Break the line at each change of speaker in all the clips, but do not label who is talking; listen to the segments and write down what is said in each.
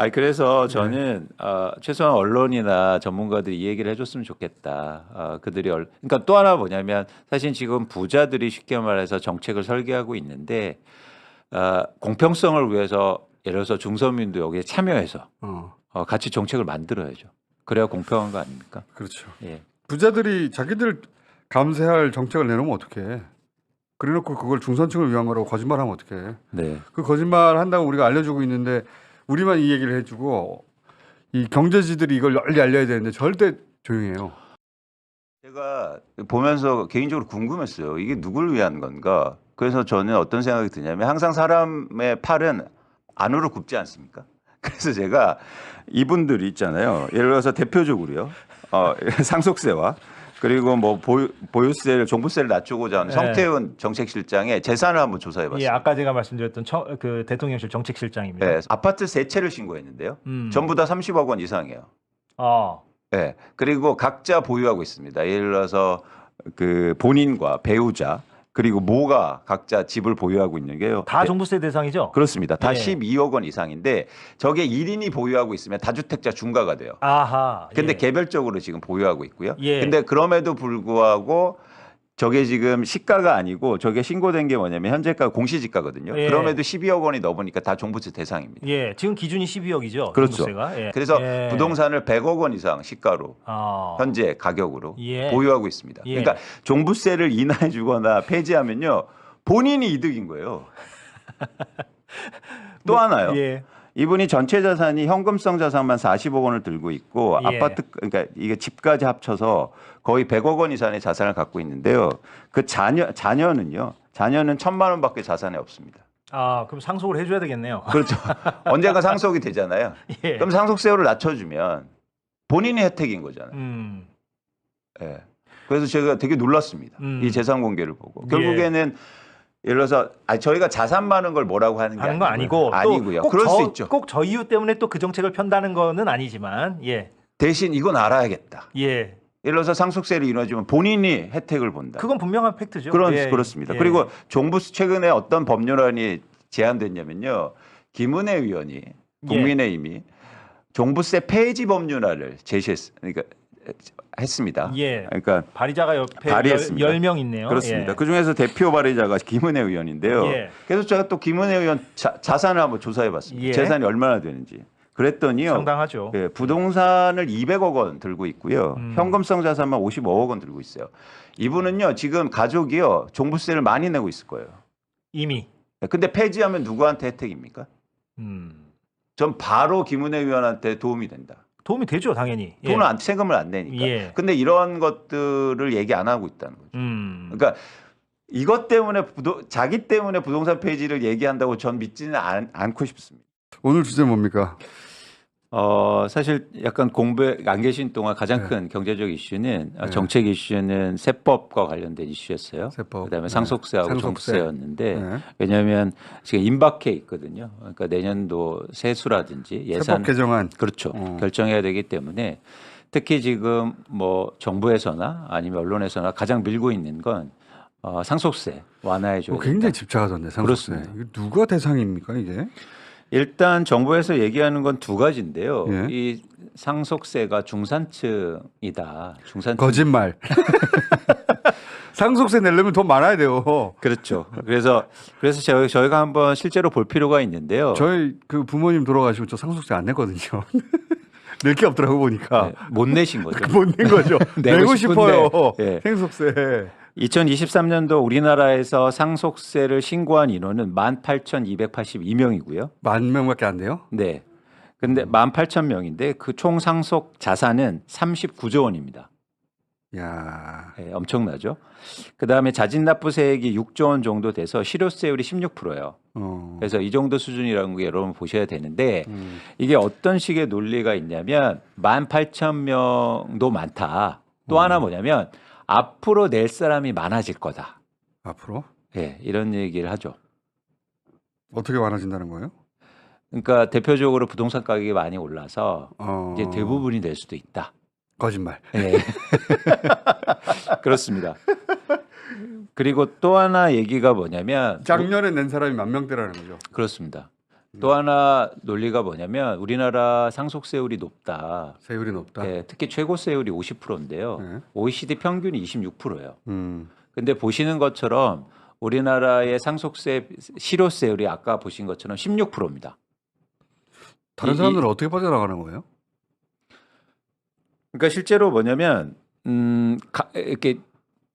아니 그래서 저는 어, 최소한 언론이나 전문가들이 이 얘기를 해줬으면 좋겠다. 어, 그들이 얼... 그러니까 또 하나 뭐냐면 사실 지금 부자들이 쉽게 말해서 정책을 설계하고 있는데 어, 공평성을 위해서 예를 들어서 중서민도 여기에 참여해서
어,
어, 같이 정책을 만들어야죠. 그래야 공평한 거 아닙니까?
그렇죠.
예.
부자들이 자기들 감세할 정책을 내놓으면 어떡해. 그래놓고 그걸 중산층을 위한 거라고 거짓말하면 어떡해.
네.
그 거짓말 한다고 우리가 알려주고 있는데 우리만 이 얘기를 해주고 이 경제지들이 이걸 널리 알려야 되는데 절대 조용해요.
제가 보면서 개인적으로 궁금했어요. 이게 누굴 위한 건가? 그래서 저는 어떤 생각이 드냐면 항상 사람의 팔은 안으로 굽지 않습니까? 그래서 제가 이분들이 있잖아요. 예를 들어서 대표적으로요. 어, 상속세와 그리고 뭐 보유, 보유세를 종부세를 낮추고자 하는
네.
성태훈 정책실장의 재산을 한번 조사해
예,
봤습니다.
아까 제가 말씀드렸던 처, 그 대통령실 정책실장입니다.
네, 아파트 세 채를 신고했는데요.
음.
전부 다 30억 원 이상이에요.
어.
네. 그리고 각자 보유하고 있습니다. 예를 들어서 그 본인과 배우자 그리고 모가 각자 집을 보유하고 있는 게요.
다
네,
종부세 대상이죠?
그렇습니다. 다
예.
12억 원 이상인데 저게 1인이 보유하고 있으면 다주택자 중과가 돼요.
아하.
근데
예.
개별적으로 지금 보유하고 있고요.
예.
근데 그럼에도 불구하고 저게 지금 시가가 아니고 저게 신고된 게 뭐냐면 현재가 공시지가거든요.
예.
그럼에도 12억 원이 넘으니까 다 종부세 대상입니다.
예, 지금 기준이 12억이죠.
그렇죠.
예.
그래서
예.
부동산을 100억 원 이상 시가로
어.
현재 가격으로
예.
보유하고 있습니다.
예.
그러니까 종부세를 인하해 주거나 폐지하면요. 본인이 이득인 거예요. 또 하나요.
예.
이분이 전체 자산이 현금성 자산만 40억 원을 들고 있고
예.
아파트 그러니까 이게 집까지 합쳐서 거의 100억 원 이상의 자산을 갖고 있는데요. 그 자녀 자녀는요. 자녀는 천만 원밖에 자산이 없습니다.
아, 그럼 상속을 해줘야 되겠네요.
그렇죠. 언젠가 상속이 되잖아요.
예.
그럼 상속세율을 낮춰주면 본인이 혜택인 거잖아요.
음.
예. 그래서 제가 되게 놀랐습니다.
음.
이 재산 공개를 보고
예.
결국에는 예 를 들어서 아니, 저희가 자산 많은 걸 뭐라고 하는 게
하는 거.
아니고 아니고요.
또
그럴 꼭수
저-
있죠.
꼭 저 이유 때문에 또 그 정책을 편다는 거는 아니지만 예.
대신 이건 알아야겠다.
예.
예를 들어서 상속세를 인하주면 본인이 혜택을 본다.
그건 분명한 팩트죠.
그런
예.
그렇습니다.
예.
그리고 종부 최근에 어떤 법률안이 제안됐냐면요. 김은혜 의원이
예.
국민의힘이 종부세 폐지 법률안을 제시했 그러니까 했습니다.
예.
그러니까
발의자가 옆에
발의했습니다.
10명 있네요.
그렇습니다.
예.
그 중에서 대표 발의자가 김은혜 의원인데요.
예.
그래서 제가 또 김은혜 의원 자, 자산을 한번 조사해 봤습니다.
예.
재산이 얼마나 되는지. 그랬더니요.
상당하죠.
예, 부동산을 200억 원 들고 있고요.
음.
현금성 자산만 55억 원 들고 있어요. 이분은요 지금 가족이요 종부세를 많이 내고 있을 거예요.
이미.
예, 근데 폐지하면 누구한테 혜택입니까?
음.
전 바로 김은혜 의원한테 도움이 된다.
도움이 되죠, 당연히. 예.
돈을 안 세금을 안 내니까.
예.
근데 이런 것들을 얘기 안 하고 있다는 거죠.
음.
그러니까 이것 때문에 부도, 자기 때문에 부동산 폐지를 얘기한다고 전 믿지는 않, 않고 싶습니다.
오늘 주제 뭡니까?
어, 사실 약간 공부에 안 계신 동안 가장
네.
큰 경제적 이슈는 어,
네.
정책 이슈는 세법과 관련된 이슈였어요.
세법.
그다음에
네.
상속세하고
상속세.
종부세였는데
네.
왜냐하면 지금 임박해 있거든요. 그러니까 내년도 세수라든지 예산
세법 개정안.
그렇죠.
어.
결정해야 되기 때문에 특히 지금 뭐 정부에서나 아니면 언론에서나 가장 밀고 있는 건 어, 상속세 완화해 줘야
어. 굉장히 집착하던데 상속세.
그렇습니다.
누가 대상입니까 이게?
일단 정부에서 얘기하는 건 두 가지인데요.
예.
이 상속세가 중산층이다. 중산층
거짓말. 상속세 내려면 돈 많아야 돼요.
그렇죠. 그래서 그래서 저희, 저희가 한번 실제로 볼 필요가 있는데요.
저희 그 부모님 돌아가시고 저 상속세 안 냈거든요. 낼 게 없더라고 보니까
네, 못 내신 거죠.
못 낸 거죠.
내고
싶어요.
예.
생속세.
2023년도 우리나라에서 상속세를 신고한 인원은 18,282명이고요.
만 명밖에 안 돼요?
네. 근데 18,000명인데 그 총 상속 자산은 39조 원입니다.
야.
네, 엄청나죠. 그다음에 자진납부세액이 6조 원 정도 돼서 실효세율이 16%예요.
어.
그래서 이 정도 수준이라는 게 여러분 보셔야 되는데
음.
이게 어떤 식의 논리가 있냐면 18,000명도 많다. 또 하나 뭐냐면 앞으로 낼 사람이 많아질 거다.
앞으로
예, 이런 얘기를 하죠.
어떻게 많아진다는 거예요?
그러니까 대표적으로 부동산 가격이 많이 올라서
어.
이제 대부분이 될 수도 있다.
거짓말.
예. 그렇습니다. 그리고 또 하나 얘기가 뭐냐면
작년에 낸 사람이 만 명대라는 거죠.
그렇습니다.
또 하나 논리가 뭐냐면 우리나라 상속세율이 높다.
세율이 높다.
예, 특히 최고 세율이 50%인데요.
네.
OECD 평균이 26%예요.
음.
근데 보시는 것처럼 우리나라의 상속세 실효세율이 아까 보신 것처럼 16%입니다.
다른
이-
사람들은 어떻게 빠져나가는 거예요?
그러니까 실제로 뭐냐면 음, 가, 이렇게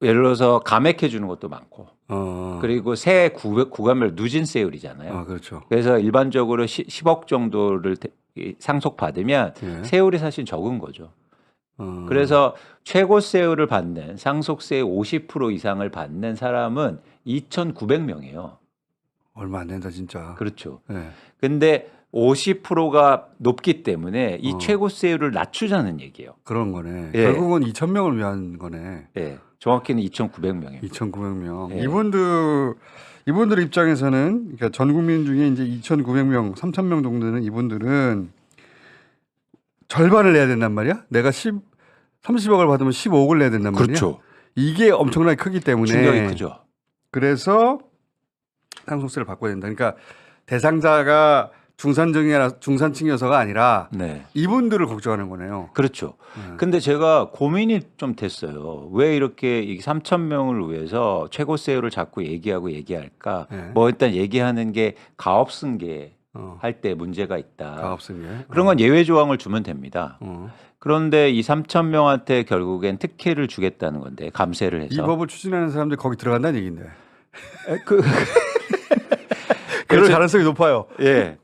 예를 들어서 감액해 주는 것도 많고
어.
그리고 세 구, 구간별 누진 세율이잖아요.
아 그렇죠.
그래서 일반적으로 시, 10억 정도를 대- 이 상속 받으면
예.
세율이 사실 적은 거죠.
어.
그래서 최고 세율을 받는 상속세 50% 이상을 받는 사람은 2,900명이에요.
얼마 안 된다 진짜.
그렇죠.
예.
근데 50%가 높기 때문에 이
어.
최고 세율을 낮추자는 얘기예요.
그런 거네.
예.
결국은 2천 명을 위한 거네.
예. 정확히는 2,900명입니다.
2,900명.
예.
이분들 이분들 입장에서는 그러니까 전 국민 중에 이제 2,900명, 3,000명 정도 되는 이분들은 절반을 내야 된단 말이야. 내가 10 30억을 받으면 15억을 내야 된단 말이야.
그렇죠.
이게 엄청나게 크기 때문에
충격이 크죠.
그래서 상속세를 받고야 된다. 그러니까 대상자가 중산층이라 중산층이어서가 아니라
네.
이분들을 걱정하는 거네요.
그렇죠.
네.
근데 제가 고민이 좀 됐어요. 왜 이렇게 이 3천 명을 위해서 최고 세율을 자꾸 얘기하고 얘기할까?
네.
뭐 일단 얘기하는 게 가업 승계
어,
할때 문제가 있다.
가업승계.
그런 건 예외 조항을 주면 됩니다.
어.
그런데 이 3천 명한테 결국엔 특혜를 주겠다는 건데 감세를
이
해서
법을 추진하는 사람들 거기 들어간다는 얘기인데.
에, 그
그럴 가능성이 높아요.
예.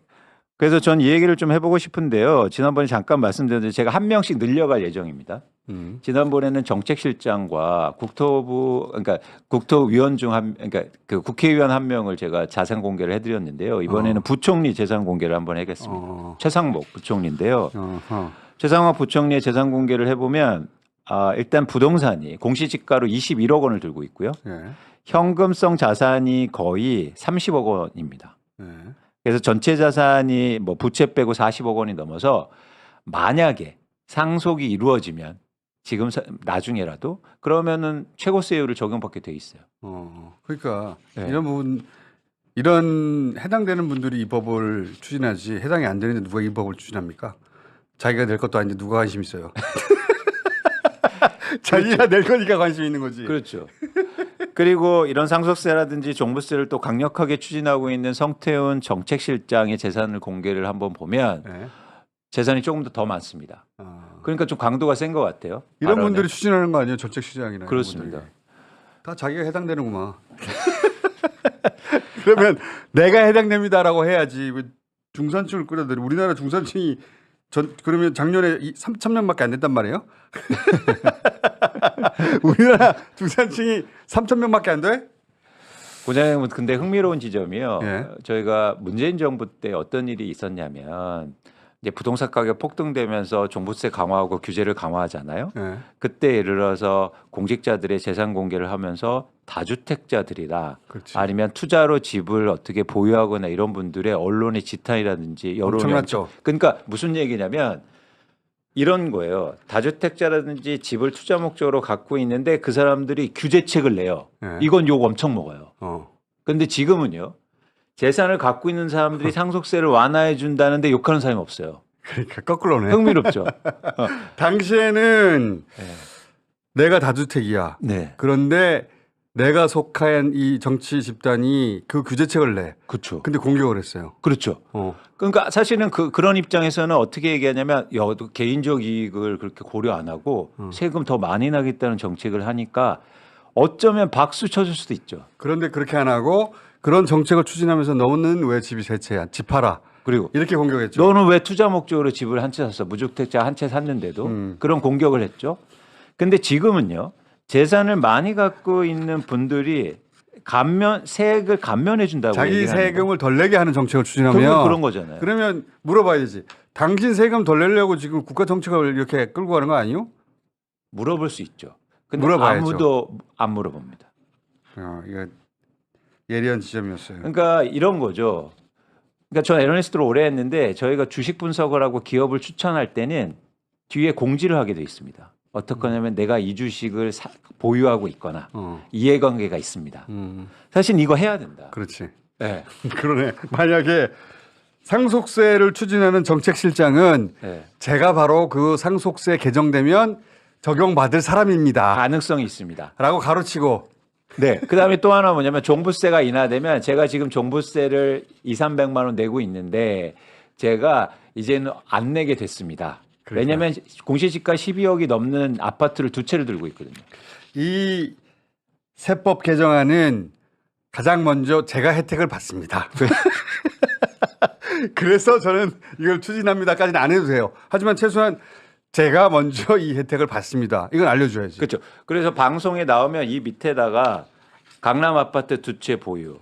그래서 전 이 얘기를 좀 해보고 싶은데요. 지난번에 잠깐 말씀드렸는데 제가 한 명씩 늘려갈 예정입니다.
음.
지난번에는 정책실장과 국토부 그러니까 국토위원 중 한 그러니까 그 국회의원 한 명을 제가 자산 공개를 해드렸는데요. 이번에는
어.
부총리 재산 공개를 한번 하겠습니다.
어.
최상목 부총리인데요.
어. 어.
최상목 부총리의 재산 공개를 해보면 아, 일단 부동산이 공시지가로 21억 원을 들고 있고요.
예.
현금성 자산이 거의 30억 원입니다.
예.
그래서 전체 자산이 뭐 부채 빼고 40억 원이 넘어서 만약에 상속이 이루어지면 지금 사- 나중에라도 그러면은 최고세율을 적용받게 돼 있어요.
어. 그러니까
네.
이런 부분 이런 해당되는 분들이 이 법을 추진하지 해당이 안 되는데 누가 이 법을 추진합니까? 자기가 낼 것도 아닌데 누가 관심 있어요? 자기가 낼 거니까 관심 있는 거지.
그렇죠. 그리고 이런 상속세라든지 종부세를 또 강력하게 추진하고 있는 성태훈 정책실장의 재산을 공개를 한번 보면
예.
재산이 조금 더 더 많습니다.
어.
그러니까 좀 강도가 센 것 같아요.
이런
발언에.
분들이 추진하는 거 아니에요? 정책 시장이나 이런
그렇습니다.
분들이. 다 자기가 해당되는구만. 그러면 내가 해당됩니다라고 해야지 왜 중산층을 끌어들여 우리나라 중산층이 전 그러면 작년에 3천 명밖에 안 됐단 말이에요? 우리나라 중산층이 3천 명밖에 안 돼?
고장님 근데 흥미로운 지점이요.
예.
저희가 문재인 정부 때 어떤 일이 있었냐면 이제 부동산 가격 폭등되면서 종부세 강화하고 규제를 강화하잖아요.
예.
그때 예를 들어서 공직자들의 재산 공개를 하면서 다주택자들이나
그렇지.
아니면 투자로 집을 어떻게 보유하거나 이런 분들의 언론의 지탄이라든지 여론이
엄청났죠.
엄청- 그러니까 무슨 얘기냐면 이런 거예요. 다주택자라든지 집을 투자 목적으로 갖고 있는데 그 사람들이 규제책을 내요.
예.
이건 욕 엄청 먹어요.
어.
근데 지금은요. 재산을 갖고 있는 사람들이 상속세를 완화해 준다는데 욕하는 사람이 없어요.
그러니까 거꾸로네.
흥미롭죠.
당시에는
네.
내가 다주택이야.
네.
그런데 내가 속한 이 정치 집단이 그 규제책을 내.
그렇죠.
근데 공격을 했어요.
그렇죠.
어.
그러니까 사실은 그 그런 입장에서는 어떻게 얘기하냐면 여도 개인적 이익을 그렇게 고려 안 하고
음.
세금 더 많이 나겠다는 정책을 하니까 어쩌면 박수 쳐줄 수도 있죠.
그런데 그렇게 안 하고 그런 정책을 추진하면서 너는 왜 집이 세 채야? 집 팔아.
그리고
이렇게 공격했죠.
너는 왜 투자 목적으로 집을 한 채 샀어? 무주택자 한 채 샀는데도
음.
그런 공격을 했죠. 근데 지금은요. 재산을 많이 갖고 있는 분들이 감면 세액을 감면해 준다고
자기 세금을 덜 내게 하는 정책을. 추진하면
그런 거잖아요.
그러면 물어봐야 되지. 당신 세금 덜 내려고 지금 국가 정책을 이렇게 끌고 가는 거 아니요?
물어볼 수 있죠. 근데
물어봐야죠.
아무도 안 물어봅니다.
어, 이거 예리한 지점이었어요.
그러니까 이런 거죠. 그러니까 저는 애널리스트를 오래 했는데 저희가 주식 분석을 하고 기업을 추천할 때는 뒤에 공지를 하게 돼 있습니다. 어떻게 하냐면 내가 이 주식을 사- 보유하고 있거나
어.
이해관계가 있습니다.
음,
사실 이거 해야 된다.
그렇지.
네.
그러네. 만약에 상속세를 추진하는 정책실장은
네.
제가 바로 그 상속세 개정되면 적용받을 사람입니다.
가능성이 있습니다.
라고 가로치고
네. 그다음에 또 하나 뭐냐면 종부세가 인하되면 제가 지금 종부세를 2, 300만 원 내고 있는데 제가 이제는 안 내게 됐습니다.
그러니까.
왜냐하면 공시지가 12억이 넘는 아파트를 두 채를 들고 있거든요.
이 세법 개정안은 가장 먼저 제가 혜택을 받습니다. 그래서 저는 이걸 추진합니다까지는 안 해도 돼요. 하지만 최소한 제가 먼저 이 혜택을 받습니다. 이건 알려줘야지.
그렇죠. 그래서 방송에 나오면 이 밑에다가 강남 아파트 두 채 보유,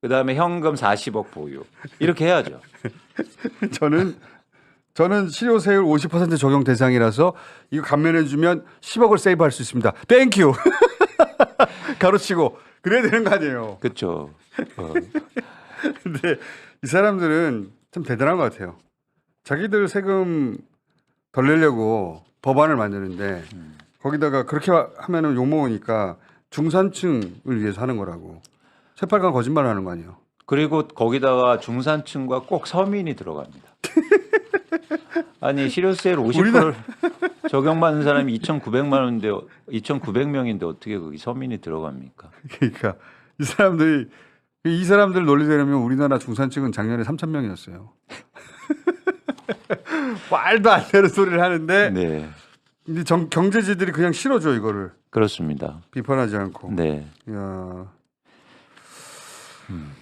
그 다음에 현금 40억 보유 이렇게 해야죠.
저는 저는 실효세율 50% 적용 대상이라서 이거 감면해주면 10억을 세이브할 수 있습니다. 땡큐. 가로치고 그래야 되는 거 아니에요.
그렇죠. 어.
근데 이 사람들은 참 대단한 것 같아요. 자기들 세금 덜 내려고 법안을 만드는데 거기다가 그렇게 하면은 욕 먹으니까 중산층을 위해서 하는 거라고. 새빨간 거짓말 하는 거 아니에요.
그리고 거기다가 중산층과 꼭 서민이 들어갑니다. 아니 실효세를 50% 적용받는 사람이 2,900만 원인데 2,900명인데 어떻게 거기 서민이 들어갑니까?
그러니까 이 사람들이 이 사람들 논리대로면 우리나라 중산층은 작년에 3천 명이었어요. 말도 안 되는 소리를 하는데
네,
근데 정- 경제지들이 그냥 실어줘 이거를
그렇습니다.
비판하지 않고.
네,
야.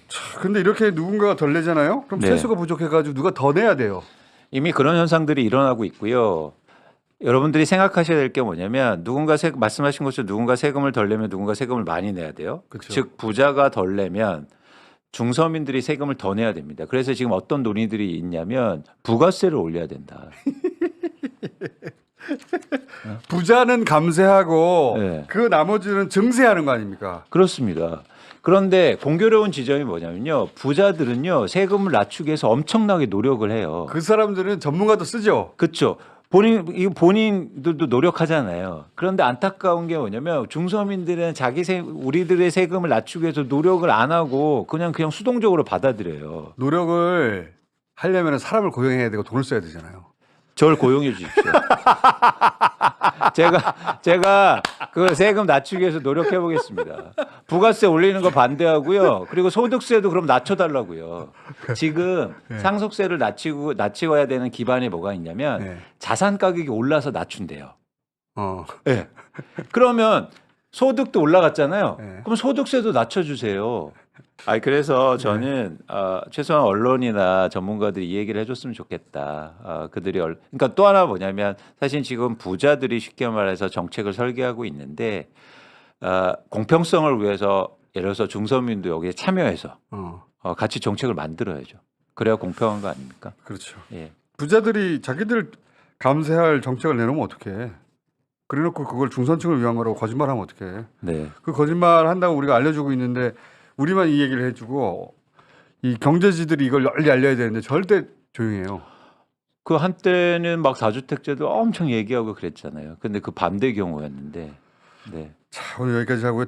차, 근데 이렇게 누군가가 덜 내잖아요? 그럼
네.
세수가 부족해가지고 누가 더 내야 돼요.
이미 그런 현상들이 일어나고 있고요. 여러분들이 생각하셔야 될 게 뭐냐면 누군가 세, 말씀하신 것처럼 누군가 세금을 덜 내면 누군가 세금을 많이 내야 돼요.
그쵸.
즉 부자가 덜 내면 중서민들이 세금을 더 내야 됩니다. 그래서 지금 어떤 논의들이 있냐면 부가세를 올려야 된다.
부자는 감세하고
네.
그 나머지는 증세하는 거 아닙니까?
그렇습니다. 그런데 공교로운 지점이 뭐냐면요. 부자들은요 세금을 낮추기 위해서 엄청나게 노력을 해요.
그 사람들은 전문가도 쓰죠.
그렇죠. 본인 이 본인들도 노력하잖아요. 그런데 안타까운 게 뭐냐면 중서민들은 자기 세 우리들의 세금을 낮추기 위해서 노력을 안 하고 그냥 그냥 수동적으로 받아들여요.
노력을 하려면 사람을 고용해야 되고 돈을 써야 되잖아요.
저를 고용해 주십시오. 제가 제가 그 세금 낮추기 위해서 노력해 보겠습니다. 부가세 올리는 거 반대하고요. 그리고 소득세도 그럼 낮춰 달라고요. 지금 상속세를 낮추고 낮추어야 되는 기반에 뭐가 있냐면
네.
자산 가격이 올라서 낮춘대요.
어.
네. 그러면 소득도 올라갔잖아요.
네.
그럼 소득세도 낮춰 주세요. 아 그래서 저는 어, 최소한 언론이나 전문가들이 이 얘기를 해줬으면 좋겠다. 어, 그들이 얼... 그러니까 또 하나 뭐냐면 사실 지금 부자들이 쉽게 말해서 정책을 설계하고 있는데 어, 공평성을 위해서 예를 들어서 중서민도 여기에 참여해서
어.
어, 같이 정책을 만들어야죠. 그래야 공평한 거 아닙니까?
그렇죠.
예.
부자들이 자기들 감세할 정책을 내놓으면 어떡해. 그래놓고 그걸 중산층을 위한 거라고 거짓말하면 어떡해.
네.
그 거짓말 한다고 우리가 알려주고 있는데 우리만 이 얘기를 해주고 이 경제지들이 이걸 널리 알려야 되는데 절대 조용해요.
그 한때는 막 다주택제도 엄청 얘기하고 그랬잖아요. 근데 그 반대 경우였는데. 네.
자 오늘 여기까지 하고요.